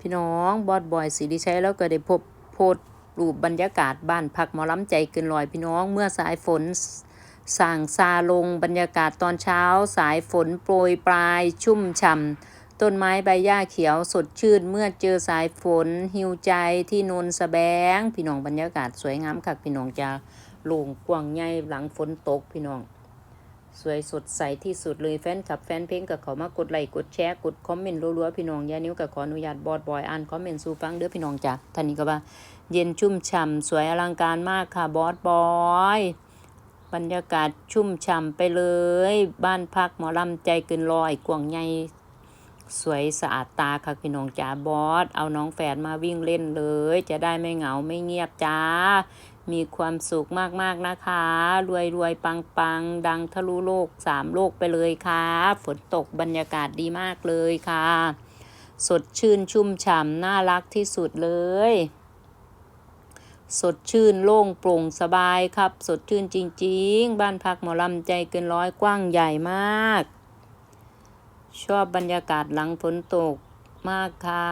พี่น้องบอดบอยสิริชัยแล้วก็ได้พบโพสต์รูปบรรยากาศบ้านพักหมอล้ำใจเกินลอยพี่น้องเมื่อสายฝนส่างซาลงบรรยากาศตอนเช้า สายฝนโปรยปลายชุ่มฉ่ำต้นไม้ใบหญ้าเขียวสดชื่น เมื่อเจอสายฝน หิวใจที่นนสะแบง พี่น้องบรรยากาศสวยงามคักพี่น้องจะโล่งกว้างใหญ่หลังฝนตกพี่น้อง สวยสดใสที่สุดเลยแฟนคลับแฟนเพลงกับเขามากดไลค์กดแชร์กดคอมเมนต์รัวๆพี่น้องยานิ้วกับขออนุญาตบอดบอยอ่านคอมเมนต์สู่ฟังเด้อพี่น้องจ้ะท่านนี้ก็ว่า เย็นชุ่มฉ่ำสวยอลังการมากค่ะบอสบอยบรรยากาศชุ่มฉ่ำไปเลย บ้านพักหมอลำใจเกินลอยกวางใหญ่ สวยสะอาดตาค่ะพี่น้องจ๋าบอส เอาน้องแฝดมาวิ่งเล่นเลย จะได้ไม่เหงาไม่เงียบจ้า มีความสุขมากๆนะคะ รวยรวยปังปังดังทะลุโลกสามโลกไปเลยค่ะ ฝนตกบรรยากาศดีมากเลยค่ะ สดชื่นชุ่มฉ่ำน่ารักที่สุดเลยสดชื่นโล่งโปร่งสบายครับ สดชื่นจริง ๆ บ้านพักหมอลำใจเกินร้อยกว้างใหญ่มาก ชอบบรรยากาศหลังฝนตกมากค่ะ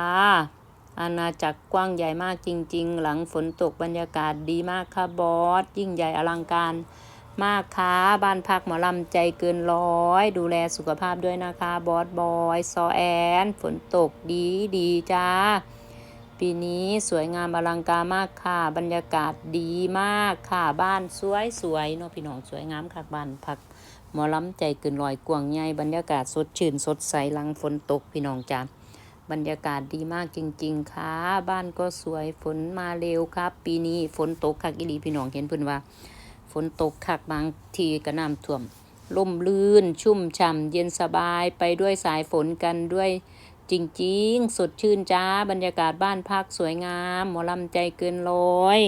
อาณาจักรกว้างใหญ่มากจริง ๆ หลังฝนตกบรรยากาศดีมากค่ะบอส ยิ่งใหญ่อลังการมากค่ะ บ้านพักหมอลำใจเกินร้อย ดูแลสุขภาพด้วยนะคะ บอสบอยซอแอน ฝนตกดีดีจ้า ปีนี้สวยงามอลังการมากค่ะ บรรยากาศดีมากค่ะ บ้านสวยสวยเนาะพี่น้องสวยงามค่ะบ้านพัก หมอลำใจเกินลอยกวางใหญ่บรรยากาศสดชื่นสดใสหลังฝนตกพี่น้องจ้าบรรยากาศดีมากจริง ๆค่ะบ้านก็สวยฝนมาเร็วครับ ปีนี้ฝนตกคักอีหลีพี่น้องเห็นเพิ่นว่า ฝนตกคักบางทีก็น้ำท่วมล่มลื่น ชุ่มฉ่ำเย็นสบายไปด้วยสายฝนกันด้วยจริง ๆ สดชื่นจ้า บรรยากาศบ้านพักสวยงาม หมอลำใจเกินร้อย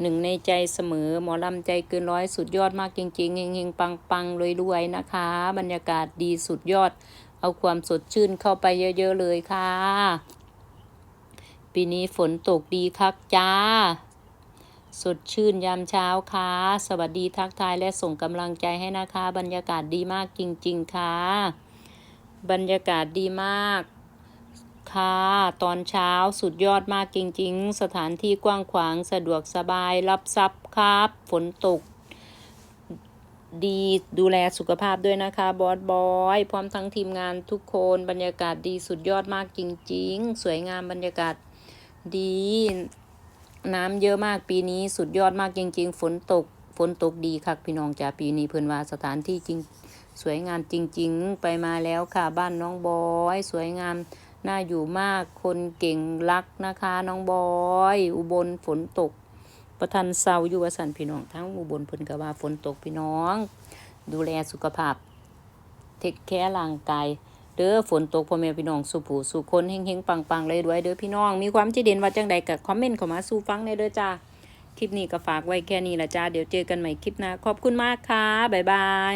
หนึ่งในใจเสมอ หมอลำใจเกินร้อยสุดยอดมากจริงๆเฮงๆ ปังๆรวยๆนะคะ บรรยากาศดีสุดยอด เอาความสดชื่นเข้าไปเยอะๆเลยค่ะ ปีนี้ฝนตกดีคักจ้า สดชื่นยามเช้าค่ะ สวัสดีทักทายและส่งกำลังใจให้นะคะ บรรยากาศดีมากจริง ๆ ค่ะ บรรยากาศดีมาก ค่ะ ตอนเช้าสุดยอดมากจริง ๆ สถานที่กว้างขวางสะดวกสบายรับทรัพย์ครับ ฝนตก ดีดูแลสุขภาพด้วยนะคะ บอสบอยพร้อมทั้งทีมงานทุกคนบรรยากาศดีสุดยอดมากจริง ๆ สวยงามบรรยากาศดี น้ำเยอะมากปีนี้สุดยอดมากจริง ๆ ฝนตกฝนตกดีค่ะพี่น้องจ้าปีนี้เพิ่นว่าสถานที่จริงสวยงามจริง ๆ ไปมาแล้วค่ะ บ้านน้องบอย สวยงาม น่าอยู่มากคนเก่งรักนะคะ น้องบอย อุบลฝนตก ประทันเซาอยู่วสันพี่น้องทั้งอุบลเพิ่นก็ว่าฝนตกพี่น้อง ดูแลสุขภาพ เทคแคร์ร่างกายเด้อฝนตกพ่อแม่พี่น้องสู่ผู้สู่คนเฮงๆปังๆเลยด้วยเด้อพี่น้อง มีความคิดเห็นว่าจังใดก็คอมเมนต์เข้ามาสู่ฟังในเด้อจ้าคลิปนี้ก็ฝากไว้แค่นี้ละจ้าเดี๋ยวเจอกันใหม่คลิปหน้าขอบคุณมากค่ะบ๊ายบาย